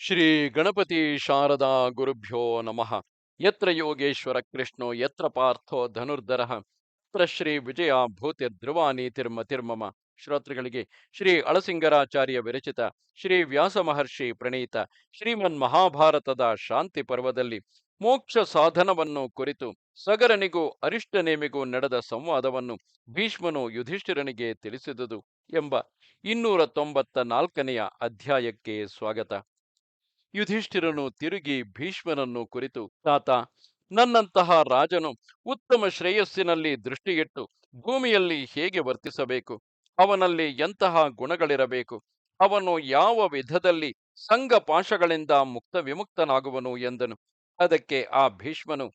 ಶ್ರೀ ಗಣಪತಿ ಶಾರದಾ ಗುರುಭ್ಯೋ ನಮಃ. ಯತ್ರ ಯೋಗೇಶ್ವರ ಕೃಷ್ಣೋ, ಯತ್ರ ಪಾರ್ಥೋ ಧನುರ್ಧರ. ಪ್ರಶ್ರೀ ಶ್ರೀ ವಿಜಯ ಭೂತಿ ತಿರ್ಮ ತಿರ್ಮಮ. ಶ್ರೋತೃಗಳಿಗೆ ಶ್ರೀ ಅಳಸಿಂಗರಾಚಾರ್ಯ ವಿರಚಿತ, ಶ್ರೀ ವ್ಯಾಸ ಮಹರ್ಷಿ ಪ್ರಣೀತ, ಶ್ರೀಮನ್ ಮಹಾಭಾರತದ ಶಾಂತಿ ಪರ್ವದಲ್ಲಿ ಮೋಕ್ಷ ಸಾಧನವನ್ನು ಕುರಿತು ಸಗರನಿಗೂ ಅರಿಷ್ಟನೇಮಿಗೂ ನಡೆದ ಸಂವಾದವನ್ನು ಭೀಷ್ಮನು ಯುಧಿಷ್ಠಿರನಿಗೆ ತಿಳಿಸಿದುದು ಎಂಬ ಇನ್ನೂರ ತೊಂಬತ್ತ ನಾಲ್ಕನೆಯ ಅಧ್ಯಾಯಕ್ಕೆ ಸ್ವಾಗತ. ಯುಧಿಷ್ಠಿರನು ತಿರುಗಿ ಭೀಷ್ಮನನ್ನು ಕುರಿತು, ತಾತ, ನನ್ನಂತಹ ರಾಜನು ಉತ್ತಮ ಶ್ರೇಯಸ್ಸಿನಲ್ಲಿ ದೃಷ್ಟಿಯಿಟ್ಟು ಭೂಮಿಯಲ್ಲಿ ಹೇಗೆ ವರ್ತಿಸಬೇಕು? ಅವನಲ್ಲಿ ಎಂತಹ ಗುಣಗಳಿರಬೇಕು? ಅವನು ಯಾವ ವಿಧದಲ್ಲಿ ಸಂಘ ಪಾಶಗಳಿಂದ ಮುಕ್ತ ವಿಮುಕ್ತನಾಗುವನು ಎಂದನು. ಅದಕ್ಕೆ ಆ ಭೀಷ್ಮನು,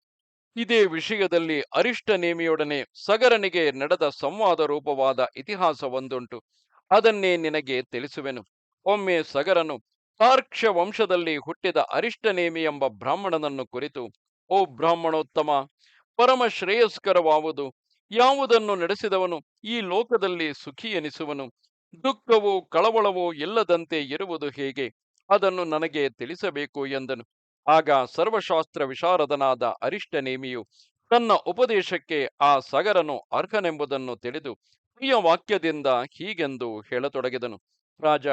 ಇದೇ ವಿಷಯದಲ್ಲಿ ಅರಿಷ್ಟ ನೇಮಿಯೊಡನೆ ಸಗರನಿಗೆ ನಡೆದ ಸಂವಾದ ರೂಪವಾದ ಇತಿಹಾಸವೊಂದುಂಟು. ಅದನ್ನೇ ನಿನಗೆ ತಿಳಿಸುವೆನು. ಒಮ್ಮೆ ಸಗರನು ತಾರ್ಕ್ಷ್ಯ ವಂಶದಲ್ಲಿ ಹುಟ್ಟಿದ ಅರಿಷ್ಟನೇಮಿ ಎಂಬ ಬ್ರಾಹ್ಮಣನನ್ನು ಕುರಿತು, ಓ ಬ್ರಾಹ್ಮಣೋತ್ತಮ, ಪರಮ ಶ್ರೇಯಸ್ಕರವಾವುದು, ಯಾವುದನ್ನು ನಡೆಸಿದವನು, ಈ ಲೋಕದಲ್ಲಿ ಸುಖಿ ಎನಿಸುವನು, ದುಃಖವೋ ಕಳವಳವೋ ಇಲ್ಲದಂತೆ ಇರುವುದು ಹೇಗೆ, ಅದನ್ನು ನನಗೆ ತಿಳಿಸಬೇಕು ಎಂದನು. ಆಗ ಸರ್ವಶಾಸ್ತ್ರ ವಿಶಾರದನಾದ ಅರಿಷ್ಟನೇಮಿಯು ತನ್ನ ಉಪದೇಶಕ್ಕೆ ಆ ಸಗರನು ಅರ್ಹನೆಂಬುದನ್ನು ತಿಳಿದು, ಪ್ರಿಯ ವಾಕ್ಯದಿಂದ ಹೀಗೆಂದು ಹೇಳತೊಡಗಿದನು. ರಾಜ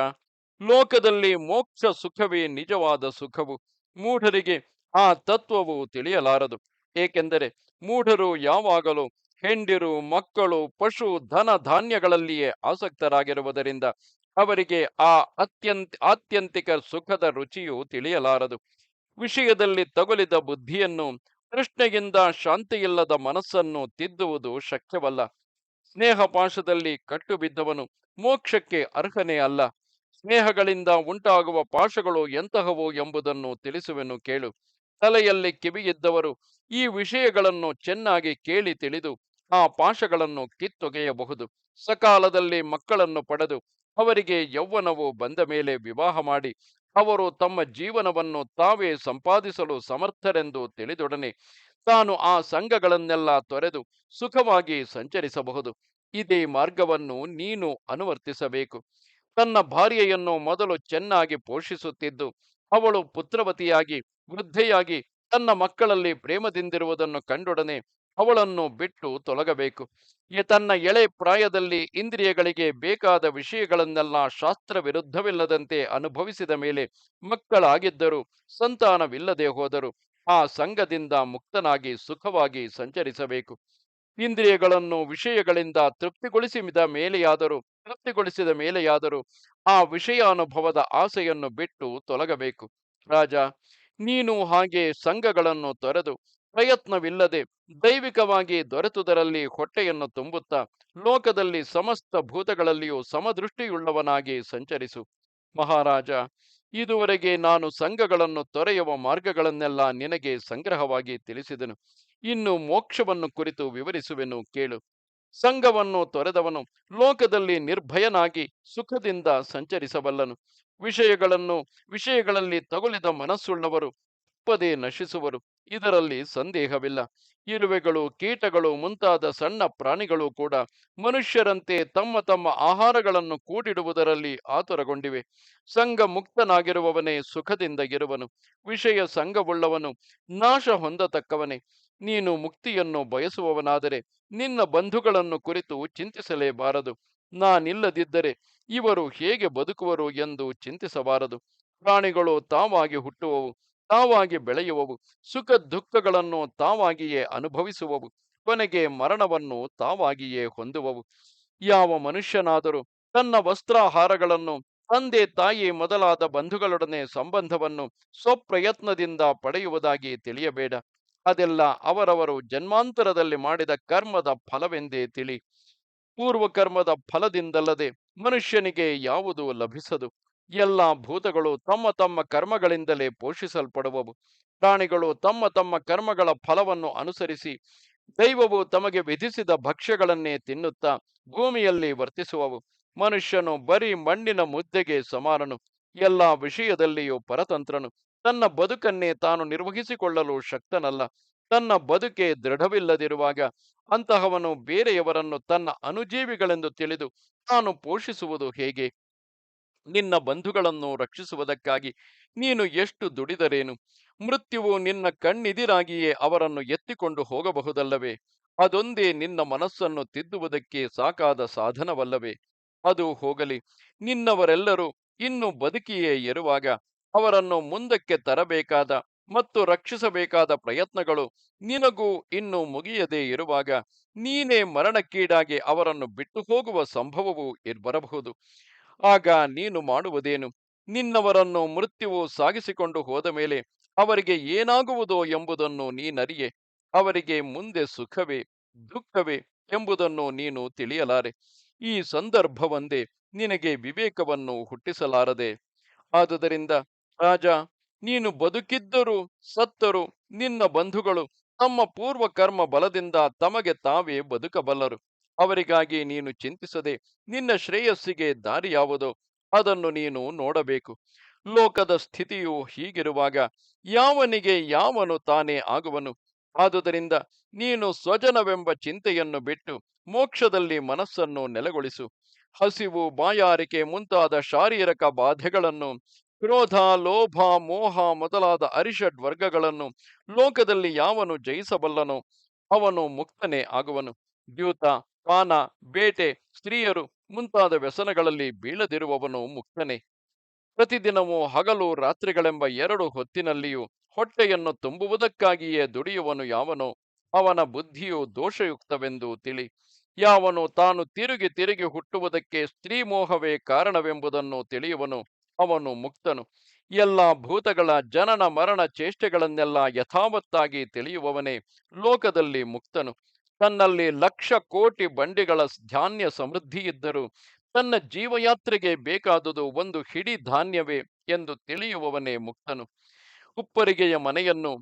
ಲೋಕದಲ್ಲಿ ಮೋಕ್ಷ ಸುಖವೇ ನಿಜವಾದ ಸುಖವು. ಮೂಢರಿಗೆ ಆ ತತ್ವವು ತಿಳಿಯಲಾರದು. ಏಕೆಂದರೆ ಮೂಢರು ಯಾವಾಗಲೂ ಹೆಂಡಿರು, ಮಕ್ಕಳು, ಪಶು, ಧನ ಧಾನ್ಯಗಳಲ್ಲಿಯೇ ಆಸಕ್ತರಾಗಿರುವುದರಿಂದ ಅವರಿಗೆ ಆ ಅತ್ಯಂತ, ಆತ್ಯಂತಿಕ ಸುಖದ ರುಚಿಯು ತಿಳಿಯಲಾರದು. ವಿಷಯದಲ್ಲಿ ತಗುಲಿದ ಬುದ್ಧಿಯನ್ನು, ತೃಷ್ಣೆಯಿಂದ ಶಾಂತಿಯಿಲ್ಲದ ಮನಸ್ಸನ್ನು ತಿದ್ದುವುದು ಶಕ್ಯವಲ್ಲ. ಸ್ನೇಹ ಪಾಶದಲ್ಲಿ ಕಟ್ಟು ಬಿದ್ದವನು ಮೋಕ್ಷಕ್ಕೆ ಅರ್ಹನೇ ಅಲ್ಲ. ಸ್ನೇಹಗಳಿಂದ ಉಂಟಾಗುವ ಪಾಶಗಳು ಎಂತಹವು ಎಂಬುದನ್ನು ತಿಳಿಸುವೆನು ಕೇಳು. ತಲೆಯಲ್ಲಿ ಕಿವಿಯಿದ್ದವರು ಈ ವಿಷಯಗಳನ್ನು ಚೆನ್ನಾಗಿ ಕೇಳಿ ತಿಳಿದು ಆ ಪಾಶಗಳನ್ನು ಕಿತ್ತೊಗೆಯಬಹುದು. ಸಕಾಲದಲ್ಲಿ ಮಕ್ಕಳನ್ನು ಪಡೆದು ಅವರಿಗೆ ಯೌವನವು ಬಂದ ಮೇಲೆ ವಿವಾಹ ಮಾಡಿ ಅವರು ತಮ್ಮ ಜೀವನವನ್ನು ತಾವೇ ಸಂಪಾದಿಸಲು ಸಮರ್ಥರೆಂದು ತಿಳಿದೊಡನೆ ತಾನು ಆ ಸಂಘಗಳನ್ನೆಲ್ಲ ತೊರೆದು ಸುಖವಾಗಿ ಸಂಚರಿಸಬಹುದು. ಇದೇ ಮಾರ್ಗವನ್ನು ನೀನು ಅನುವರ್ತಿಸಬೇಕು. ತನ್ನ ಭಾರ್ಯೆಯನ್ನು ಮೊದಲು ಚೆನ್ನಾಗಿ ಪೋಷಿಸುತ್ತಿದ್ದು, ಅವಳು ಪುತ್ರವತಿಯಾಗಿ, ವೃದ್ಧೆಯಾಗಿ, ತನ್ನ ಮಕ್ಕಳಲ್ಲಿ ಪ್ರೇಮದಿಂದಿರುವುದನ್ನು ಕಂಡೊಡನೆ ಅವಳನ್ನು ಬಿಟ್ಟು ತೊಲಗಬೇಕು. ತನ್ನ ಎಳೆ ಪ್ರಾಯದಲ್ಲಿ ಇಂದ್ರಿಯಗಳಿಗೆ ಬೇಕಾದ ವಿಷಯಗಳನ್ನೆಲ್ಲ ಶಾಸ್ತ್ರ ವಿರುದ್ಧವಿಲ್ಲದಂತೆ ಅನುಭವಿಸಿದ ಮೇಲೆ ಮಕ್ಕಳಾಗಿದ್ದರು ಸಂತಾನವಿಲ್ಲದೆ ಹೋದರು. ಆ ಸಂಘದಿಂದ ಮುಕ್ತನಾಗಿ ಸುಖವಾಗಿ ಸಂಚರಿಸಬೇಕು. ಇಂದ್ರಿಯಗಳನ್ನು ವಿಷಯಗಳಿಂದ ತೃಪ್ತಿಗೊಳಿಸಿದ ಮೇಲೆಯಾದರೂ ತೃಪ್ತಿಗೊಳಿಸಿದ ಮೇಲೆಯಾದರೂ ಆ ವಿಷಯಾನುಭವದ ಆಸೆಯನ್ನು ಬಿಟ್ಟು ತೊಲಗಬೇಕು. ರಾಜ, ನೀನು ಹಾಗೆ ಸಂಘಗಳನ್ನು ತೊರೆದು ಪ್ರಯತ್ನವಿಲ್ಲದೆ ದೈವಿಕವಾಗಿ ದೊರೆತುದರಲ್ಲಿ ಹೊಟ್ಟೆಯನ್ನು ತುಂಬುತ್ತಾ ಲೋಕದಲ್ಲಿ ಸಮಸ್ತ ಭೂತಗಳಲ್ಲಿಯೂ ಸಮದೃಷ್ಟಿಯುಳ್ಳವನಾಗಿ ಸಂಚರಿಸು. ಮಹಾರಾಜ ಇದುವರೆಗೆ ನಾನು ಸಂಘಗಳನ್ನು ತೊರೆಯುವ ಮಾರ್ಗಗಳನ್ನೆಲ್ಲ ನಿನಗೆ ಸಂಗ್ರಹವಾಗಿ ತಿಳಿಸಿದನು. ಇನ್ನು ಮೋಕ್ಷವನ್ನು ಕುರಿತು ವಿವರಿಸುವೆನು ಕೇಳು. ಸಂಘವನ್ನು ತೊರೆದವನು ಲೋಕದಲ್ಲಿ ನಿರ್ಭಯನಾಗಿ ಸುಖದಿಂದ ಸಂಚರಿಸಬಲ್ಲನು. ವಿಷಯಗಳನ್ನು ವಿಷಯಗಳಲ್ಲಿ ತಗುಲಿದ ಮನಸ್ಸುಳ್ಳವರು ತಪ್ಪದೇ ನಶಿಸುವರು. ಇದರಲ್ಲಿ ಸಂದೇಹವಿಲ್ಲ. ಇರುವೆಗಳು, ಕೀಟಗಳು ಮುಂತಾದ ಸಣ್ಣ ಪ್ರಾಣಿಗಳು ಕೂಡ ಮನುಷ್ಯರಂತೆ ತಮ್ಮ ತಮ್ಮ ಆಹಾರಗಳನ್ನು ಕೂಡಿಡುವುದರಲ್ಲಿ ಆತುರಗೊಂಡಿವೆ. ಸಂಘ ಮುಕ್ತನಾಗಿರುವವನೇ ಸುಖದಿಂದ ಇರುವನು. ವಿಷಯ ಸಂಘವುಳ್ಳವನು ನಾಶ ಹೊಂದತಕ್ಕವನೇ. ನೀನು ಮುಕ್ತಿಯನ್ನು ಬಯಸುವವನಾದರೆ ನಿನ್ನ ಬಂಧುಗಳನ್ನು ಕುರಿತು ಚಿಂತಿಸಲೇಬಾರದು. ನಾನಿಲ್ಲದಿದ್ದರೆ ಇವರು ಹೇಗೆ ಬದುಕುವರು ಎಂದು ಚಿಂತಿಸಬಾರದು. ಪ್ರಾಣಿಗಳು ತಾವಾಗಿ ಹುಟ್ಟುವವು. ತಾವಾಗಿ ಬೆಳೆಯುವವು, ಸುಖ ದುಃಖಗಳನ್ನು ತಾವಾಗಿಯೇ ಅನುಭವಿಸುವವು, ಕೊನೆಗೆ ಮರಣವನ್ನು ತಾವಾಗಿಯೇ ಹೊಂದುವವು. ಯಾವ ಮನುಷ್ಯನಾದರೂ ತನ್ನ ವಸ್ತ್ರಾಹಾರಗಳನ್ನು, ತಂದೆ ತಾಯಿ ಮೊದಲಾದ ಬಂಧುಗಳೊಡನೆ ಸಂಬಂಧವನ್ನು ಸ್ವಪ್ರಯತ್ನದಿಂದ ಪಡೆಯುವುದಾಗಿ ತಿಳಿಯಬೇಡ. ಅದೆಲ್ಲ ಅವರವರು ಜನ್ಮಾಂತರದಲ್ಲಿ ಮಾಡಿದ ಕರ್ಮದ ಫಲವೆಂದೇ ತಿಳಿ. ಪೂರ್ವ ಕರ್ಮದ ಫಲದಿಂದಲ್ಲದೆ ಮನುಷ್ಯನಿಗೆ ಯಾವುದು ಲಭಿಸದು? ಎಲ್ಲ ಭೂತಗಳು ತಮ್ಮ ತಮ್ಮ ಕರ್ಮಗಳಿಂದಲೇ ಪೋಷಿಸಲ್ಪಡುವವು. ಪ್ರಾಣಿಗಳು ತಮ್ಮ ತಮ್ಮ ಕರ್ಮಗಳ ಫಲವನ್ನು ಅನುಸರಿಸಿ ದೈವವು ತಮಗೆ ವಿಧಿಸಿದ ಭಕ್ಷ್ಯಗಳನ್ನೇ ತಿನ್ನುತ್ತಾ ಭೂಮಿಯಲ್ಲಿ ವರ್ತಿಸುವವು. ಮನುಷ್ಯನು ಬರೀ ಮಣ್ಣಿನ ಮುದ್ದೆಗೆ ಸಮಾನನು. ಎಲ್ಲ ವಿಷಯದಲ್ಲಿಯೂ ಪರತಂತ್ರನು. ತನ್ನ ಬದುಕನ್ನೇ ತಾನು ನಿರ್ವಹಿಸಿಕೊಳ್ಳಲು ಶಕ್ತನಲ್ಲ. ತನ್ನ ಬದುಕೆ ದೃಢವಿಲ್ಲದಿರುವಾಗ ಅಂತಹವನು ಬೇರೆಯವರನ್ನು ತನ್ನ ಅನುಜೀವಿಗಳೆಂದು ತಿಳಿದು ತಾನು ಪೋಷಿಸುವುದು ಹೇಗೆ? ನಿನ್ನ ಬಂಧುಗಳನ್ನು ರಕ್ಷಿಸುವುದಕ್ಕಾಗಿ ನೀನು ಎಷ್ಟು ದುಡಿದರೇನು? ಮೃತ್ಯುವು ನಿನ್ನ ಕಣ್ಣಿದಿರಾಗಿಯೇ ಅವರನ್ನು ಎತ್ತಿಕೊಂಡು ಹೋಗಬಹುದಲ್ಲವೇ? ಅದೊಂದೇ ನಿನ್ನ ಮನಸ್ಸನ್ನು ತಿದ್ದುವುದಕ್ಕೆ ಸಾಕಾದ ಸಾಧನವಲ್ಲವೇ? ಅದು ಹೋಗಲಿ. ನಿನ್ನವರೆಲ್ಲರೂ ಇನ್ನು ಬದುಕಿಯೇ ಇರುವಾಗ ಅವರನ್ನು ಮುಂದಕ್ಕೆ ತರಬೇಕಾದ ಮತ್ತು ರಕ್ಷಿಸಬೇಕಾದ ಪ್ರಯತ್ನಗಳು ನಿನಗೂ ಇನ್ನು ಮುಗಿಯದೇ ಇರುವಾಗ ನೀನೇ ಮರಣಕ್ಕೀಡಾಗಿ ಅವರನ್ನು ಬಿಟ್ಟು ಹೋಗುವ ಸಂಭವವೂ ಬರಬಹುದು ಆಗ ನೀನು ಮಾಡುವುದೇನು? ನಿನ್ನವರನ್ನು ಮೃತ್ಯುವು ಸಾಗಿಸಿಕೊಂಡು ಹೋದ ಮೇಲೆ ಅವರಿಗೆ ಏನಾಗುವುದೋ ಎಂಬುದನ್ನು ನೀನರಿಯೆ. ಅವರಿಗೆ ಮುಂದೆ ಸುಖವೇ, ದುಃಖವೇ ಎಂಬುದನ್ನು ನೀನು ತಿಳಿಯಲಾರೆ. ಈ ಸಂದರ್ಭವೊಂದೇ ನಿನಗೆ ವಿವೇಕವನ್ನು ಹುಟ್ಟಿಸಲಾರದೆ. ಆದುದರಿಂದ ರಾಜ, ನೀನು ಬದುಕಿದ್ದರೂ ಸತ್ತರು ನಿನ್ನ ಬಂಧುಗಳು ತಮ್ಮ ಪೂರ್ವ ಕರ್ಮ ಬಲದಿಂದ ತಮಗೆ ತಾವೇ ಬದುಕಬಲ್ಲರು. ಅವರಿಗಾಗಿ ನೀನು ಚಿಂತಿಸದೆ ನಿನ್ನ ಶ್ರೇಯಸ್ಸಿಗೆ ದಾರಿ ಯಾವುದೋ? ಅದನ್ನು ನೀನು ನೋಡಬೇಕು. ಲೋಕದ ಸ್ಥಿತಿಯು ಹೀಗಿರುವಾಗ ಯಾವನಿಗೆ ಯಾವನು ತಾನೇ ಆಗುವನು? ಆದುದರಿಂದ ನೀನು ಸ್ವಜನವೆಂಬ ಚಿಂತೆಯನ್ನು ಬಿಟ್ಟು ಮೋಕ್ಷದಲ್ಲಿ ಮನಸ್ಸನ್ನು ನೆಲೆಗೊಳಿಸು. ಹಸಿವು, ಬಾಯಾರಿಕೆ ಮುಂತಾದ ಶಾರೀರಿಕ ಬಾಧೆಗಳನ್ನು, ಕ್ರೋಧ, ಲೋಭ, ಮೋಹ ಮೊದಲಾದ ಅರಿಷಡ್ ವರ್ಗಗಳನ್ನು ಲೋಕದಲ್ಲಿ ಯಾವನು ಜಯಿಸಬಲ್ಲನೋ ಅವನು ಮುಕ್ತನೇ ಆಗುವನು. ದ್ಯೂತ, ಪಾನ, ಬೇಟೆ, ಸ್ತ್ರೀಯರು ಮುಂತಾದ ವ್ಯಸನಗಳಲ್ಲಿ ಬೀಳದಿರುವವನು ಮುಕ್ತನೇ. ಪ್ರತಿದಿನವೂ ಹಗಲು ರಾತ್ರಿಗಳೆಂಬ ಎರಡು ಹೊತ್ತಿನಲ್ಲಿಯೂ ಹೊಟ್ಟೆಯನ್ನು ತುಂಬುವುದಕ್ಕಾಗಿಯೇ ದುಡಿಯುವನು ಯಾವನು? ಅವನ ಬುದ್ಧಿಯು ದೋಷಯುಕ್ತವೆಂದು ತಿಳಿ. ಯಾವನು ತಾನು ತಿರುಗಿ ತಿರುಗಿ ಹುಟ್ಟುವುದಕ್ಕೆ ಸ್ತ್ರೀ ಮೋಹವೇ ಕಾರಣವೆಂಬುದನ್ನು ತಿಳಿಯುವನು ಅವನು ಮುಕ್ತನು. ಎಲ್ಲ ಭೂತಗಳ ಜನನ ಮರಣ ಚೇಷ್ಟೆಗಳನ್ನೆಲ್ಲ ಯಥಾವತ್ತಾಗಿ ತಿಳಿಯುವವನೇ ಲೋಕದಲ್ಲಿ ಮುಕ್ತನು. ತನ್ನಲ್ಲಿ ಲಕ್ಷ ಕೋಟಿ ಬಂಡಿಗಳ ಧಾನ್ಯ ಸಮೃದ್ಧಿ ಇದ್ದರೂ ತನ್ನ ಜೀವಯಾತ್ರೆಗೆ ಬೇಕಾದುದು ಒಂದು ಹಿಡಿ ಧಾನ್ಯವೇ ಎಂದು ತಿಳಿಯುವವನೇ ಮುಕ್ತನು. ಉಪ್ಪರಿಗೆಯ ಮನೆಯನ್ನು,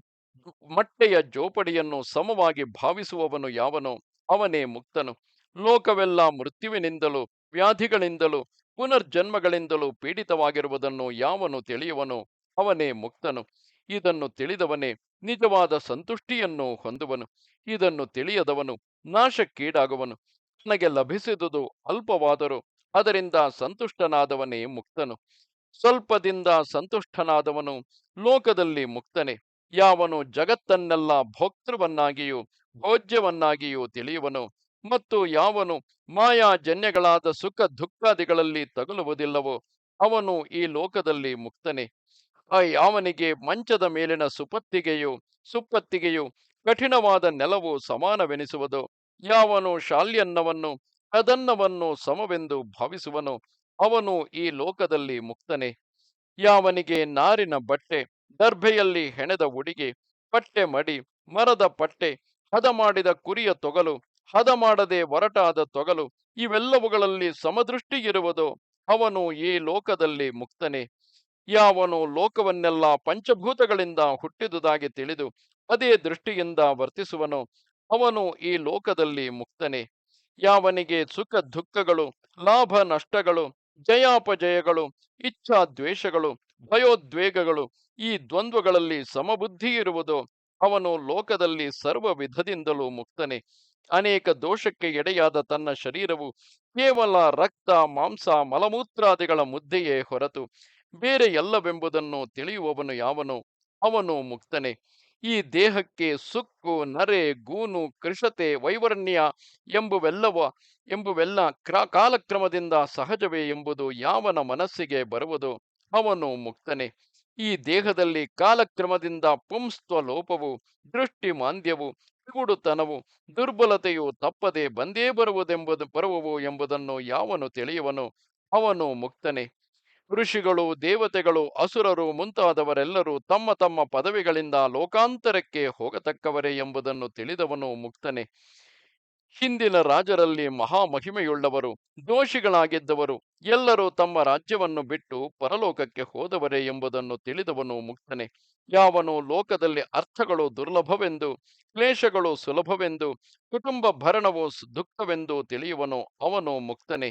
ಮಟ್ಟೆಯ ಜೋಪಡಿಯನ್ನು ಸಮವಾಗಿ ಭಾವಿಸುವವನು ಯಾವನೋ ಅವನೇ ಮುಕ್ತನು. ಲೋಕವೆಲ್ಲ ಮೃತ್ಯುವಿನಿಂದಲೂ, ವ್ಯಾಧಿಗಳಿಂದಲೂ, ಪುನರ್ಜನ್ಮಗಳಿಂದಲೂ ಪೀಡಿತವಾಗಿರುವುದನ್ನು ಯಾವನು ತಿಳಿಯುವನೋ ಅವನೇ ಮುಕ್ತನು. ಇದನ್ನು ತಿಳಿದವನೇ ನಿಜವಾದ ಸಂತುಷ್ಟಿಯನ್ನು ಹೊಂದುವನು. ಇದನ್ನು ತಿಳಿಯದವನು ನಾಶಕ್ಕೀಡಾಗುವನು. ತನಗೆ ಲಭಿಸಿದುದು ಅಲ್ಪವಾದರೂ ಅದರಿಂದ ಸಂತುಷ್ಟನಾದವನೇ ಮುಕ್ತನು. ಸ್ವಲ್ಪದಿಂದ ಸಂತುಷ್ಟನಾದವನು ಲೋಕದಲ್ಲಿ ಮುಕ್ತನೇ. ಯಾವನು ಜಗತ್ತನ್ನೆಲ್ಲ ಭೋಕ್ತೃವನ್ನಾಗಿಯೂ ಭೋಜ್ಯವನ್ನಾಗಿಯೂ ತಿಳಿಯುವನು ಮತ್ತು ಯಾವನು ಮಾಯಾಜನ್ಯಗಳಾದ ಸುಖ ದುಃಖಾದಿಗಳಲ್ಲಿ ತಗುಲುವುದಿಲ್ಲವೋ ಅವನು ಈ ಲೋಕದಲ್ಲಿ ಮುಕ್ತನೇ. ಆ ಯಾವನಿಗೆ ಮಂಚದ ಮೇಲಿನ ಸುಪತ್ತಿಗೆಯು, ಸುಪ್ಪತ್ತಿಗೆಯು ಕಠಿಣವಾದ ನೆಲವು ಸಮಾನವೆನಿಸುವುದು? ಯಾವನು ಶಾಲ್ಯನ್ನವನ್ನು ಕದನ್ನವನ್ನು ಸಮವೆಂದು ಭಾವಿಸುವನು? ಅವನು ಈ ಲೋಕದಲ್ಲಿ ಮುಕ್ತನೇ. ಯಾವನಿಗೆ ನಾರಿನ ಬಟ್ಟೆ, ದರ್ಭೆಯಲ್ಲಿ ಹೆಣೆದ ಉಡಿಗೆ, ಪಟ್ಟೆ ಮಡಿ, ಮರದ ಪಟ್ಟೆ, ಹದ ಮಾಡಿದ ಕುರಿಯ ತೊಗಲು, ಹದ ಮಾಡದೆ ಒರಟಾದ ತೊಗಲು, ಇವೆಲ್ಲವುಗಳಲ್ಲಿ ಸಮದೃಷ್ಟಿ ಇರುವುದೋ ಅವನು ಈ ಲೋಕದಲ್ಲಿ ಮುಕ್ತನೇ. ಯಾವನು ಲೋಕವನ್ನೆಲ್ಲ ಪಂಚಭೂತಗಳಿಂದ ಹುಟ್ಟಿದುದಾಗಿ ತಿಳಿದು ಅದೇ ದೃಷ್ಟಿಯಿಂದ ವರ್ತಿಸುವನು. ಅವನು ಈ ಲೋಕದಲ್ಲಿ ಮುಕ್ತನೇ. ಯಾವನಿಗೆ ಸುಖ ದುಃಖಗಳು, ಲಾಭ ನಷ್ಟಗಳು, ಜಯಾಪಜಯಗಳು, ಇಚ್ಛಾ ದ್ವೇಷಗಳು, ಭಯೋದ್ವೇಗಗಳು ಈ ದ್ವಂದ್ವಗಳಲ್ಲಿ ಸಮಬುದ್ಧಿ ಇರುವುದು ಅವನು ಲೋಕದಲ್ಲಿ ಸರ್ವ ವಿಧದಿಂದಲೂ ಮುಕ್ತನೇ. ಅನೇಕ ದೋಷಕ್ಕೆ ಎಡೆಯಾದ ತನ್ನ ಶರೀರವು ಕೇವಲ ರಕ್ತ, ಮಾಂಸ, ಮಲಮೂತ್ರಾದಿಗಳ ಮುದ್ದೆಯೇ ಹೊರತು ಬೇರೆ ಎಲ್ಲವೆಂಬುದನ್ನು ತಿಳಿಯುವವನು ಯಾವನು? ಅವನು ಮುಕ್ತನೇ. ಈ ದೇಹಕ್ಕೆ ಸುಕ್ಕು, ನರೆ, ಗೂನು, ಕೃಷತೆ, ವೈವರ್ಣ್ಯ ಎಂಬುವೆಲ್ಲವ, ಎಂಬುವೆಲ್ಲ ಕ್ರ, ಕಾಲಕ್ರಮದಿಂದ ಸಹಜವೇ ಎಂಬುದು ಯಾವನ ಮನಸ್ಸಿಗೆ ಬರುವುದು? ಅವನು ಮುಕ್ತನೆ. ಈ ದೇಹದಲ್ಲಿ ಕಾಲಕ್ರಮದಿಂದ ಪುಂಸ್ತ್ವ ಲೋಪವು ದೃಷ್ಟಿ ಮಾಂದ್ಯವು ಕಿಗುಡುತನವು ದುರ್ಬಲತೆಯು ತಪ್ಪದೆ ಬಂದೇ ಬರುವುದೆಂಬುದು, ಬರುವವು ಎಂಬುದನ್ನು ಯಾವನು ತಿಳಿಯುವನು? ಅವನು ಮುಕ್ತನೇ. ಋಷಿಗಳು, ದೇವತೆಗಳು, ಅಸುರರು ಮುಂತಾದವರೆಲ್ಲರೂ ತಮ್ಮ ತಮ್ಮ ಪದವಿಗಳಿಂದ ಲೋಕಾಂತರಕ್ಕೆ ಹೋಗತಕ್ಕವರೇ ಎಂಬುದನ್ನು ತಿಳಿದವನು ಮುಕ್ತನೆ. ಹಿಂದಿನ ರಾಜರಲ್ಲಿ ಮಹಾಮಹಿಮೆಯುಳ್ಳವರು, ದೋಷಿಗಳಾಗಿದ್ದವರು, ಎಲ್ಲರೂ ತಮ್ಮ ರಾಜ್ಯವನ್ನು ಬಿಟ್ಟು ಪರಲೋಕಕ್ಕೆ ಹೋದವರೇ ಎಂಬುದನ್ನು ತಿಳಿದವನು ಮುಕ್ತನೆ. ಯಾವನು ಲೋಕದಲ್ಲಿ ಅರ್ಥಗಳು ದುರ್ಲಭವೆಂದು, ಕ್ಲೇಶಗಳು ಸುಲಭವೆಂದು, ಕುಟುಂಬ ಭರಣವು ದುಃಖವೆಂದು ತಿಳಿಯುವನು ಅವನು ಮುಕ್ತನೇ.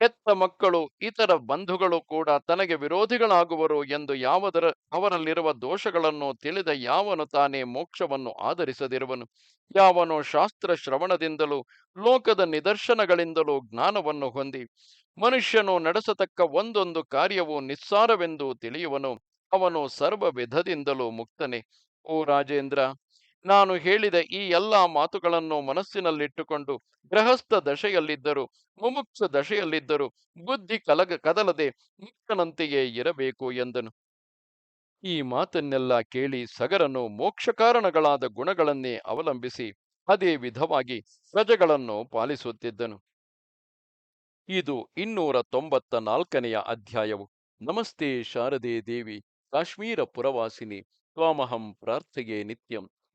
ಹೆತ್ತ ಮಕ್ಕಳು, ಇತರ ಬಂಧುಗಳು ಕೂಡ ತನಗೆ ವಿರೋಧಿಗಳಾಗುವರು ಎಂದು ಯಾವದರ, ಅವರಲ್ಲಿರುವ ದೋಷಗಳನ್ನು ತಿಳಿದ ಯಾವನು ತಾನೇ ಮೋಕ್ಷವನ್ನು ಆಧರಿಸದಿರುವನು. ಯಾವನು ಶಾಸ್ತ್ರ ಶ್ರವಣದಿಂದಲೂ, ಲೋಕದ ನಿದರ್ಶನಗಳಿಂದಲೂ ಜ್ಞಾನವನ್ನು ಹೊಂದಿ, ಮನುಷ್ಯನು ನಡೆಸತಕ್ಕ ಒಂದೊಂದು ಕಾರ್ಯವು ನಿಸ್ಸಾರವೆಂದು ತಿಳಿಯುವನು. ಅವನು ಸರ್ವ ವಿಧದಿಂದಲೂ ಮುಕ್ತನೆ. ಓ ರಾಜೇಂದ್ರ ನಾನು ಹೇಳಿದ ಈ ಎಲ್ಲಾ ಮಾತುಗಳನ್ನು ಮನಸ್ಸಿನಲ್ಲಿಟ್ಟುಕೊಂಡು ಗೃಹಸ್ಥ ದಶೆಯಲ್ಲಿದ್ದರು, ಮುಮುಕ್ಷ ದಶೆಯಲ್ಲಿದ್ದರು ಬುದ್ಧಿ ಕಲಗ ಕದಲದೆ ಮುಕ್ತನಂತೆಯೇ ಇರಬೇಕು ಎಂದನು. ಈ ಮಾತನ್ನೆಲ್ಲ ಕೇಳಿ ಸಗರನು ಮೋಕ್ಷ ಕಾರಣಗಳಾದ ಗುಣಗಳನ್ನೇ ಅವಲಂಬಿಸಿ ಅದೇ ವಿಧವಾಗಿ ಪ್ರಜೆಗಳನ್ನು ಪಾಲಿಸುತ್ತಿದ್ದನು. ಇದು ಇನ್ನೂರ ತೊಂಬತ್ತ ನಾಲ್ಕನೆಯ ಅಧ್ಯಾಯವು. ನಮಸ್ತೆ ಶಾರದೆ ದೇವಿ, ಕಾಶ್ಮೀರ ಪುರವಾಸಿನಿ, ತ್ವಾಮಹಂ ಪ್ರಾರ್ಥೆಯೇ ನಿತ್ಯಂ.